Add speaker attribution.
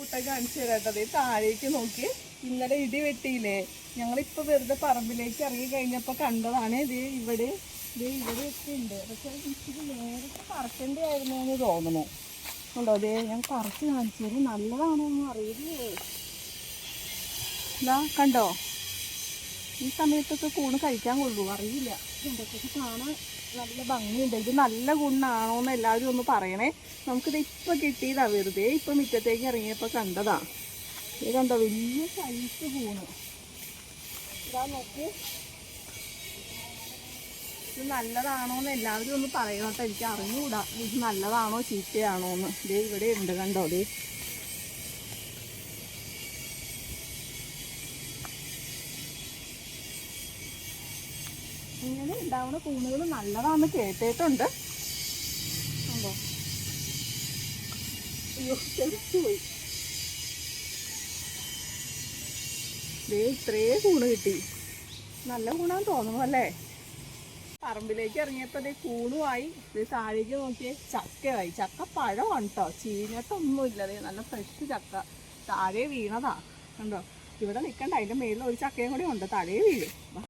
Speaker 1: കൂട്ടം കാണിച്ചു തരാട്ടത് താഴേക്ക് നോക്കി. ഇന്നലെ ഇടി വെട്ടിയില്ലേ? ഞങ്ങളിപ്പോ വെറുതെ പറമ്പിലേക്ക് ഇറങ്ങി കഴിഞ്ഞപ്പോൾ കണ്ടതാണ്. ഇത് ഇവിടെ ഇത് ഇവിടെ ഒക്കെ ഉണ്ട്. പക്ഷെ ഇച്ചിരി നേരത്തെ പറക്കേണ്ടതായിരുന്നു എന്ന് തോന്നുന്നു. ഉണ്ടോ അതെ ഞാൻ പറിച്ച് കാണിച്ചു തരും. നല്ലതാണോ എന്ന് അറിയില്ലേ കണ്ടോ? ഈ സമയത്തൊക്കെ കൂണ് കഴിക്കാൻ കൊള്ളൂ അറിയില്ല. എന്തൊക്കെ കാണാൻ നല്ല ഭംഗിയുണ്ട്. ഇത് നല്ല കൂണാണോ എന്ന് എല്ലാവരും ഒന്ന് പറയണേ. നമുക്കിത് ഇപ്പം കിട്ടിയതാ വെറുതെ. ഇപ്പം മുറ്റത്തേക്ക് ഇറങ്ങിയപ്പോൾ കണ്ടതാ. ഇത് കണ്ടോ? വലിയ സൈസ് കൂണ്. ഇതാ നോക്ക്. ഇത് നല്ലതാണോ എന്ന് എല്ലാവരും ഒന്ന് പറയണം കേട്ടോ. എനിക്ക് അറിഞ്ഞുകൂടാ ഇത് നല്ലതാണോ ചീത്തയാണോ എന്ന്. ദേ ഇവിടെ ഉണ്ട് കണ്ടോ? ദേ ഇങ്ങനെ ഉണ്ടാവുന്ന കൂണുകൾ നല്ലതാണെന്ന് കേട്ടിട്ടുണ്ട്. ഉണ്ടോ ദേ ഇത്രേ കൂണ് കിട്ടി. നല്ല കൂണാന്ന് തോന്നുന്നു അല്ലേ? പറമ്പിലേക്ക് ഇറങ്ങിയപ്പോൾ ദേ കൂണുമായി താഴേക്ക് നോക്കിയേ ചക്കയായി. ചക്ക പഴമാണ് കേട്ടോ ചീഞ്ഞിട്ടൊന്നുമില്ല ദേ നല്ല ഫ്രഷ് ചക്ക. താഴെ വീണതാ. കണ്ടോ? ഇവിടെ നിൽക്കണ്ട അതിന്റെ മേളിൽ ഒരു ചക്കയും കൂടി ഉണ്ട്. താഴെ വീഴും.